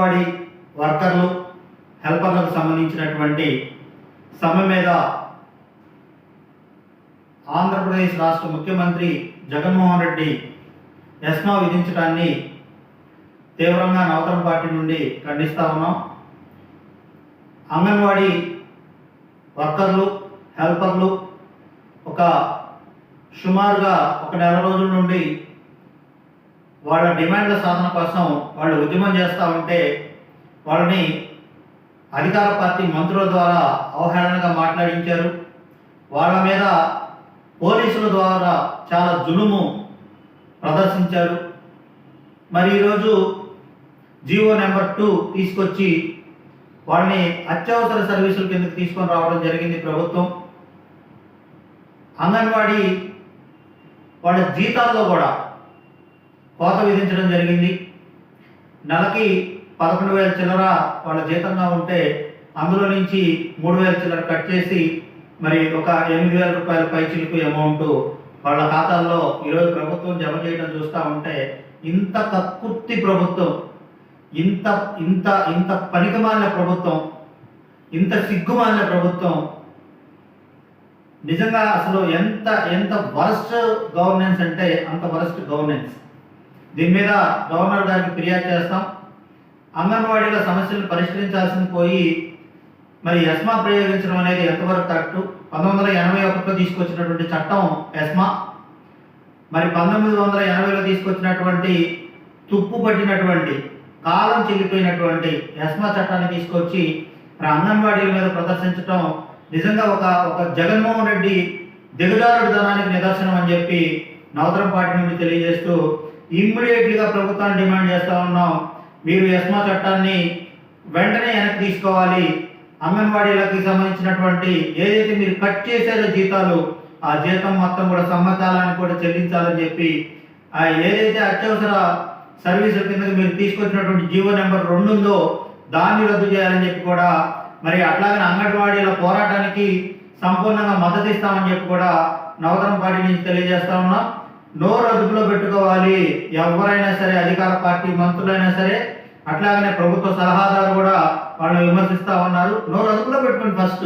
అంగన్వాడీ వర్కర్లు హెల్పర్లకు సంబంధించినటువంటి సమ్మె మీద ఆంధ్రప్రదేశ్ రాష్ట్ర ముఖ్యమంత్రి జగన్మోహన్ రెడ్డి ఎస్మా విధించడాన్ని తీవ్రంగా నవతరం పార్టీ నుండి ఖండిస్తా ఉన్నాం. అంగన్వాడీ వర్కర్లు హెల్పర్లు ఒక సుమారుగా ఒక నెల రోజుల నుండి వాళ్ళ డిమాండ్ల సాధన కోసం వాళ్ళు ఉద్యమం చేస్తూ ఉంటే వాళ్ళని అధికార పార్టీ మంత్రుల ద్వారా అవహేళనగా మాట్లాడించారు. వాళ్ళ మీద పోలీసుల ద్వారా చాలా జులుము ప్రదర్శించారు. మరి ఈరోజు జీవో నెంబర్ టూ తీసుకొచ్చి వాళ్ళని అత్యవసర సర్వీసుల కిందకి తీసుకొని రావడం జరిగింది ప్రభుత్వం. అంగన్వాడీ వాళ్ళ జీతాల్లో కూడా కోత విధించడం జరిగింది. నెలకి పదకొండు వేల చిల్లర వాళ్ళ జీతంగా ఉంటే అందులో నుంచి మూడు వేల చిల్లర కట్ చేసి మరి ఒక ఎనిమిది వేల రూపాయల పై చిలుకు అమౌంట్ వాళ్ళ ఖాతాల్లో ఈరోజు ప్రభుత్వం జమ చేయడం చూస్తూ ఉంటే ఇంత కక్కుర్తి ప్రభుత్వం ఇంత ఇంత ఇంత పనికిమాలిన ప్రభుత్వం ఇంత సిగ్గుమాలిన ప్రభుత్వం నిజంగా అసలు ఎంత ఎంత వరస్ట్ గవర్నెన్స్ అంటే అంత వరస్ట్ గవర్నెన్స్. దీని మీద గవర్నర్ గారికి ఫిర్యాదు చేస్తాం. అంగన్వాడీల సమస్యలను పరిష్కరించాల్సింది పోయి మరి ఎస్మా ప్రయోగించడం అనేది ఎంతవరకు కరెక్ట్? పంతొమ్మిది వందల ఎనభై ఒకటిలో తీసుకొచ్చినటువంటి చట్టం ఎస్మా మరి పంతొమ్మిది వందల ఎనభైలో తీసుకొచ్చినటువంటి తుప్పు పట్టినటువంటి కాలం చెల్లిపోయినటువంటి ఎస్మా చట్టాన్ని తీసుకొచ్చి మరి అంగన్వాడీల మీద ప్రదర్శించడం నిజంగా ఒక ఒక జగన్మోహన్ రెడ్డి దిగజారుడు ధనానికి నిదర్శనం అని చెప్పి నవతరం పార్టీ నుండి తెలియజేస్తూ ఇమ్మీడియట్లీగా ప్రభుత్వాన్ని డిమాండ్ చేస్తా ఉన్నాం. మీరు ఎస్మా చట్టాన్ని వెంటనే వెనక్కి తీసుకోవాలి. అంగన్వాడీలకి సంబంధించినటువంటి ఏదైతే మీరు కట్ చేశారో జీతాలు ఆ జీతం మొత్తం కూడా సమ్మకాలానికి కూడా చెల్లించాలని చెప్పి ఆ ఏదైతే అత్యవసర సర్వీసుల కిందకి మీరు తీసుకొచ్చినటువంటి జీవో నెంబర్ రెండు ఉందో దాన్ని రద్దు చేయాలని చెప్పి కూడా మరి అట్లాగే అంగన్వాడీల పోరాటానికి సంపూర్ణంగా మద్దతు ఇస్తామని చెప్పి కూడా నవతరం పార్టీ నుంచి తెలియజేస్తా ఉన్నాం. నోరు అదుపులో పెట్టుకోవాలి. ఎవరైనా సరే అధికార పార్టీ మంత్రులైనా సరే అట్లాగనే ప్రభుత్వ సలహాదారు కూడా వాళ్ళని విమర్శిస్తా ఉన్నారు. నోరు అదుపులో పెట్టుకోండి ఫస్ట్.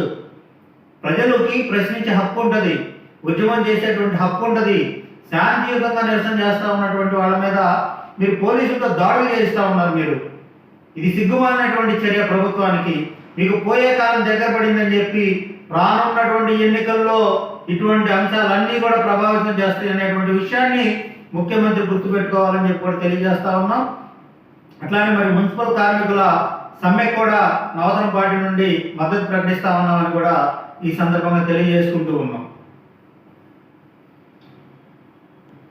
ప్రజలకి ప్రశ్నించే హక్కు ఉంటుంది. ఉద్యమం చేసేటువంటి హక్కు ఉంటుంది. శాంతియుతంగా నిరసన చేస్తూ ఉన్నటువంటి వాళ్ళ మీద మీరు పోలీసులతో దాడులు చేస్తూ ఉన్నారు మీరు. ఇది సిగ్గుమాలినటువంటి చర్య ప్రభుత్వానికి. మీకు పోయే కాలం దగ్గర పడిందని చెప్పి రానున్నటువంటి ఎన్నికల్లో ఇటువంటి అంశాలన్నీ కూడా ప్రభావితం చేస్తాయి అనేటువంటి విషయాన్ని ముఖ్యమంత్రి గుర్తుపెట్టుకోవాలని చెప్పి కూడా తెలియజేస్తా ఉన్నాం. అట్లానే మరి మున్సిపల్ కార్మికుల సమ్మె కూడా నవతరం పార్టీ నుండి మద్దతు ప్రకటిస్తా ఉన్నామని కూడా ఈ సందర్భంగా తెలియజేసుకుంటూ ఉన్నాం.